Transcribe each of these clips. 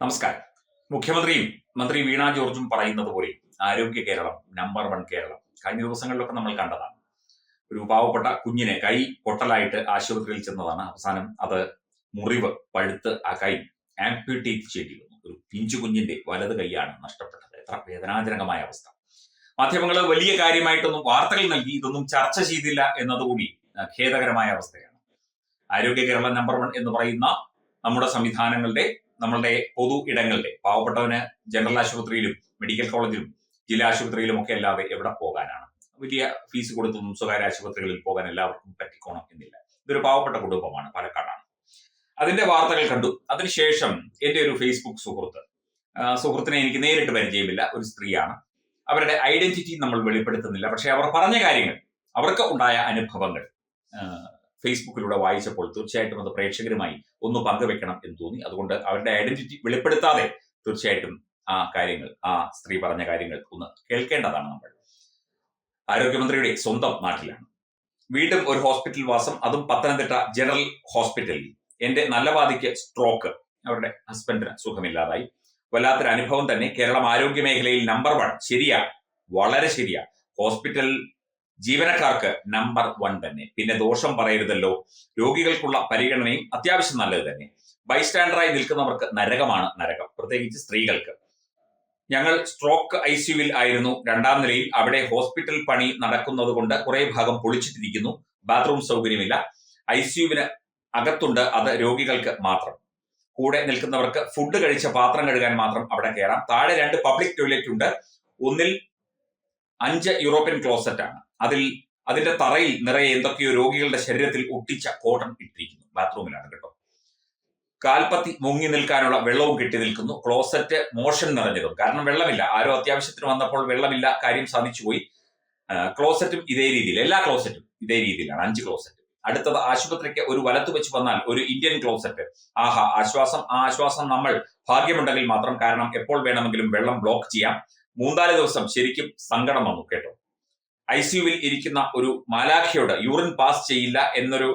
നമസ്കാരം. മുഖ്യമന്ത്രിയും മന്ത്രി വീണ ജോർജും പറയുന്നത് പോലെ ആരോഗ്യ കേരളം നമ്പർ വൺ കേരളം. കഴിഞ്ഞ ദിവസങ്ങളിലൊക്കെ നമ്മൾ കണ്ടതാണ്. ഒരു പാവപ്പെട്ട കുഞ്ഞിനെ കൈ പൊട്ടലായിട്ട് ആശുപത്രിയിൽ ചെന്നതാണ്. അവസാനം അത് മുറിവ് പഴുത്ത് ആ കൈ ആംപ്യൂട്ടേറ്റ് ചെയ്യേണ്ടി വന്നു ഒരു പിഞ്ചു കുഞ്ഞിന്റെ വലത് കൈയാണ് നഷ്ടപ്പെട്ടത്. എത്ര വേദനാജനകമായ അവസ്ഥ. മാധ്യമങ്ങൾ വലിയ കാര്യമായിട്ടൊന്നും വാർത്തകൾ നൽകി ഇതൊന്നും ചർച്ച ചെയ്തില്ല എന്നതുകൂടി ഖേദകരമായ അവസ്ഥയാണ്. ആരോഗ്യ കേരള നമ്പർ വൺ എന്ന് പറയുന്ന നമ്മുടെ സംവിധാനങ്ങളുടെ നമ്മളുടെ പൊതു ഇടങ്ങളിലെ പാവപ്പെട്ടവന് ജനറൽ ആശുപത്രിയിലും മെഡിക്കൽ കോളേജിലും ജില്ലാ ആശുപത്രിയിലും ഒക്കെ അല്ലാതെ എവിടെ പോകാനാണ്? വലിയ ഫീസ് കൊടുത്തൊന്നും സ്വകാര്യ ആശുപത്രികളിൽ പോകാൻ എല്ലാവർക്കും പറ്റിക്കോണം എന്നില്ല. ഇതൊരു പാവപ്പെട്ട കുടുംബമാണ് പാലക്കാടാണ്. അതിന്റെ വാർത്തകൾ കണ്ടു. അതിനുശേഷം എന്റെ ഒരു ഫേസ്ബുക്ക് സുഹൃത്ത് സുഹൃത്തിനെ എനിക്ക് നേരിട്ട് പരിചയമില്ല. ഒരു സ്ത്രീയാണ്. അവരുടെ ഐഡന്റിറ്റി നമ്മൾ വെളിപ്പെടുത്തുന്നില്ല. പക്ഷെ അവർ പറഞ്ഞ കാര്യങ്ങൾ അവർക്ക് ഉണ്ടായ അനുഭവങ്ങൾ ഫേസ്ബുക്കിലൂടെ വായിച്ചപ്പോൾ തീർച്ചയായിട്ടും അത് പ്രേക്ഷകരുമായി ഒന്ന് പങ്കുവെക്കണം എന്ന് തോന്നി. അതുകൊണ്ട് അവരുടെ ഐഡന്റിറ്റി വെളിപ്പെടുത്താതെ തീർച്ചയായിട്ടും ആ കാര്യങ്ങൾ ആ സ്ത്രീ പറഞ്ഞ കാര്യങ്ങൾ ഒന്ന് കേൾക്കേണ്ടതാണ് നമ്മൾ. ആരോഗ്യമന്ത്രിയുടെ സ്വന്തം നാട്ടിലാണ്. വീണ്ടും ഒരു ഹോസ്പിറ്റൽ വാസം അതും പത്തനംതിട്ട ജനറൽ ഹോസ്പിറ്റലിൽ എന്റെ നല്ലവാദിക്ക് സ്ട്രോക്ക് അവരുടെ ഹസ്ബൻഡിന് സുഖമില്ലാതായി. വല്ലാത്തൊരു അനുഭവം തന്നെ. കേരളം ആരോഗ്യ മേഖലയിൽ നമ്പർ വൺ ശരിയാ. വളരെ ശരിയാ. ഹോസ്പിറ്റൽ ജീവനക്കാർക്ക് നമ്പർ വൺ തന്നെ. പിന്നെ ദോഷം പറയരുതല്ലോ. രോഗികൾക്കുള്ള പരിഗണനയും അത്യാവശ്യം നല്ലത് തന്നെ. ബൈസ്റ്റാൻഡറായി നിൽക്കുന്നവർക്ക് നരകമാണ് നരകം. പ്രത്യേകിച്ച് സ്ത്രീകൾക്ക്. ഞങ്ങൾ സ്ട്രോക്ക് ഐ സിയുവിൽ ആയിരുന്നു. രണ്ടാം നിലയിൽ അവിടെ ഹോസ്പിറ്റൽ പണി നടക്കുന്നത് കൊണ്ട് കുറെ ഭാഗം പൊളിച്ചിട്ടിരിക്കുന്നു. ബാത്റൂം സൗകര്യമില്ല. ഐ സിയുവിന് അകത്തുണ്ട്. അത് രോഗികൾക്ക് മാത്രം. കൂടെ നിൽക്കുന്നവർക്ക് ഫുഡ് കഴിച്ച പാത്രം കഴുകാൻ മാത്രം അവിടെ കയറാം. താഴെ രണ്ട് പബ്ലിക് ടോയ്ലറ്റ് ഉണ്ട്. ഒന്നിൽ അഞ്ച് യൂറോപ്യൻ ക്ലോസറ്റ് ആണ്. അതിൽ അതിന്റെ തറയിൽ നിറയെ എന്തൊക്കെയോ രോഗികളുടെ ശരീരത്തിൽ ഒട്ടിച്ച കോട്ടൺ ഇട്ടിരിക്കുന്നു. ബാത്റൂമിലാണ് കേട്ടോ. കാൽപ്പത്തി മുങ്ങി നിൽക്കാനുള്ള വെള്ളവും കെട്ടി നിൽക്കുന്നു. ക്ലോസറ്റ് മോഷൻ നിറഞ്ഞതും. കാരണം വെള്ളമില്ല. ആരോ അത്യാവശ്യത്തിന് വന്നപ്പോൾ വെള്ളമില്ല കാര്യം സാധിച്ചുപോയി ക്ലോസറ്റും ഇതേ രീതിയിൽ എല്ലാ ക്ലോസറ്റും ഇതേ രീതിയിലാണ്. അഞ്ച് ക്ലോസറ്റ് അടുത്തത് ആശുപത്രിക്ക് ഒരു വലത്ത് വെച്ച് വന്നാൽ ഒരു ഇന്ത്യൻ ക്ലോസറ്റ് ആഹാ ആശ്വാസം ആ ആശ്വാസം നമ്മൾ ഭാഗ്യമുണ്ടെങ്കിൽ മാത്രം കാരണം എപ്പോൾ വേണമെങ്കിലും വെള്ളം ബ്ലോക്ക് ചെയ്യാം. മൂന്നാൽ ദിവസം ശരിക്കും സങ്കടം വന്നു കേട്ടോ. ഐ സിയുവിൽ ഇരിക്കുന്ന ഒരു മാലാഖയോട് യൂറിൻ പാസ് ചെയ്യില്ല എന്നൊരു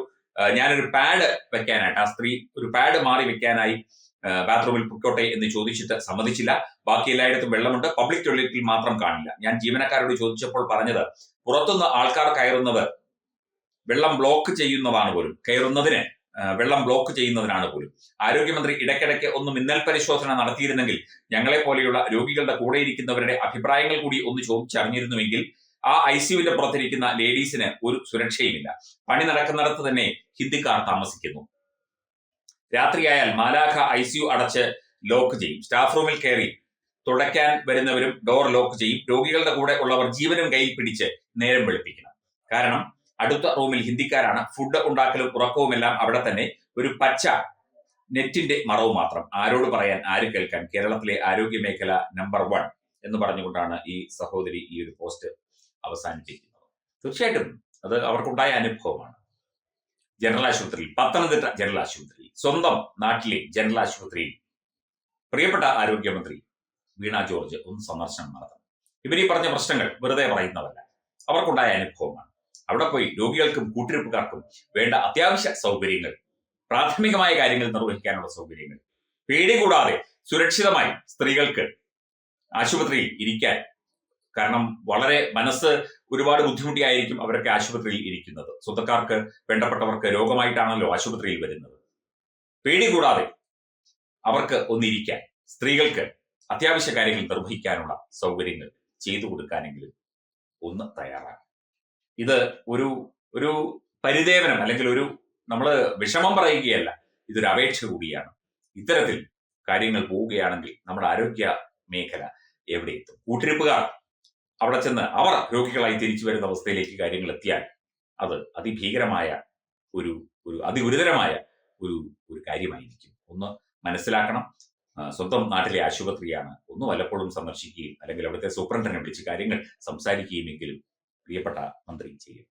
ഞാനൊരു പാഡ് വെക്കാനായിട്ട് ആ സ്ത്രീ ഒരു പാഡ് മാറി വെക്കാനായി ബാത്റൂമിൽ പൊക്കോട്ടെ എന്ന് ചോദിച്ചിട്ട് സമ്മതിച്ചില്ല. ബാക്കി എല്ലായിടത്തും വെള്ളമുണ്ട്. പബ്ലിക് ടോയ്ലറ്റിൽ മാത്രം കാണില്ല. ഞാൻ ജീവനക്കാരോട് ചോദിച്ചപ്പോൾ പറഞ്ഞത് പുറത്തുനിന്ന് ആൾക്കാർ കയറുന്നത് വെള്ളം ബ്ലോക്ക് ചെയ്യുന്നതാണ് പോലും. കയറുന്നതിന് വെള്ളം ബ്ലോക്ക് ചെയ്യുന്നതിനാണ് പോലും. ആരോഗ്യമന്ത്രി ഇടയ്ക്കിടയ്ക്ക് ഒന്ന് മിന്നൽ പരിശോധന നടത്തിയിരുന്നെങ്കിൽ ഞങ്ങളെ പോലെയുള്ള രോഗികളുടെ കൂടെ ഇരിക്കുന്നവരുടെ അഭിപ്രായങ്ങൾ കൂടി ഒന്ന് ചോദിച്ചറിഞ്ഞിരുന്നുവെങ്കിൽ ആ ഐ സിയുവിന്റെ പുറത്തിരിക്കുന്ന ലേഡീസിന് ഒരു സുരക്ഷയുമില്ല. പണി നടക്കുന്നിടത്ത് തന്നെ ഹിന്ദിക്കാർ താമസിക്കുന്നു. രാത്രിയായാൽ മാലാഖ ഐ സിയു അടച്ച് ലോക്ക് ചെയ്യും. സ്റ്റാഫ് റൂമിൽ കയറി തുടയ്ക്കാൻ വരുന്നവരും ഡോർ ലോക്ക് ചെയ്യും. രോഗികളുടെ കൂടെ ഉള്ളവർ ജീവനും കയ്യിൽ പിടിച്ച് നേരം വെളുപ്പിക്കണം. കാരണം അടുത്ത റൂമിൽ ഹിന്ദിക്കാരാണ്. ഫുഡ് ഉണ്ടാക്കലും ഉറക്കവും എല്ലാം അവിടെ തന്നെ. ഒരു പച്ച നെറ്റിന്റെ മറവ് മാത്രം. ആരോട് പറയാൻ ആരും കേൾക്കാൻ. കേരളത്തിലെ ആരോഗ്യ മേഖല നമ്പർ വൺ എന്ന് പറഞ്ഞുകൊണ്ടാണ് ഈ സഹോദരി ഈ ഒരു പോസ്റ്റ് അവസാനിപ്പിക്കുന്നത്. തീർച്ചയായിട്ടും അത് അവർക്കുണ്ടായ അനുഭവമാണ്. ജനറൽ ആശുപത്രിയിൽ പത്തനംതിട്ട ജനറൽ ആശുപത്രിയിൽ സ്വന്തം നാട്ടിലെ ജനറൽ ആശുപത്രിയിൽ പ്രിയപ്പെട്ട ആരോഗ്യമന്ത്രി വീണ ജോർജ് ഒന്ന് സന്ദർശനം നടത്തണം. ഇവരീ പറഞ്ഞ പ്രശ്നങ്ങൾ വെറുതെ പറയുന്നതല്ല. അവർക്കുണ്ടായ അനുഭവമാണ്. അവിടെ പോയി രോഗികൾക്കും കൂട്ടിരിപ്പുകാർക്കും വേണ്ട അത്യാവശ്യ സൗകര്യങ്ങൾ പ്രാഥമികമായ കാര്യങ്ങൾ നിർവഹിക്കാനുള്ള സൗകര്യങ്ങൾ. പേടി കൂടാതെ സുരക്ഷിതമായി സ്ത്രീകൾക്ക് ആശുപത്രിയിൽ ഇരിക്കാൻ കാരണം വളരെ മനസ്സ് ഒരുപാട് ബുദ്ധിമുട്ടിയായിരിക്കും അവരൊക്കെ ആശുപത്രിയിൽ ഇരിക്കുന്നത്. സ്വന്തക്കാർക്ക് വേണ്ടപ്പെട്ടവർക്ക് രോഗമായിട്ടാണല്ലോ ആശുപത്രിയിൽ വരുന്നത്. പേടി കൂടാതെ അവർക്ക് ഒന്നിരിക്കാൻ സ്ത്രീകൾക്ക് അത്യാവശ്യ കാര്യങ്ങൾ നിർവഹിക്കാനുള്ള സൗകര്യങ്ങൾ ചെയ്തു കൊടുക്കാനെങ്കിലും ഒന്ന് തയ്യാറാണ് ഇത് ഒരു ഒരു പരിദേവനം അല്ലെങ്കിൽ ഒരു നമ്മൾ വിഷമം പറയുകയല്ല ഇതൊരു അപേക്ഷ കൂടിയാണ്. ഇത്തരത്തിൽ കാര്യങ്ങൾ പോവുകയാണെങ്കിൽ നമ്മുടെ ആരോഗ്യ മേഖല എവിടെ എത്തും കൂട്ടിരിപ്പുകാർ അവിടെ ചെന്ന് അവർ രോഗികളായി തിരിച്ചു വരുന്ന അവസ്ഥയിലേക്ക് കാര്യങ്ങൾ എത്തിയാൽ അത് അതിഭീകരമായ ഒരു ഒരു അതിഗുരുതരമായ ഒരു ഒരു കാര്യമായിരിക്കും. ഒന്ന് മനസ്സിലാക്കണം. സ്വന്തം നാട്ടിലെ ആശുപത്രിയാണ്. ഒന്ന് വല്ലപ്പോഴും സന്ദർശിക്കുകയും അല്ലെങ്കിൽ അവിടുത്തെ സൂപ്രണ്ടനെ വിളിച്ച് കാര്യങ്ങൾ സംസാരിക്കുകയുമെങ്കിലും പ്രിയപ്പെട്ട മന്ത്രി ചെയ്യും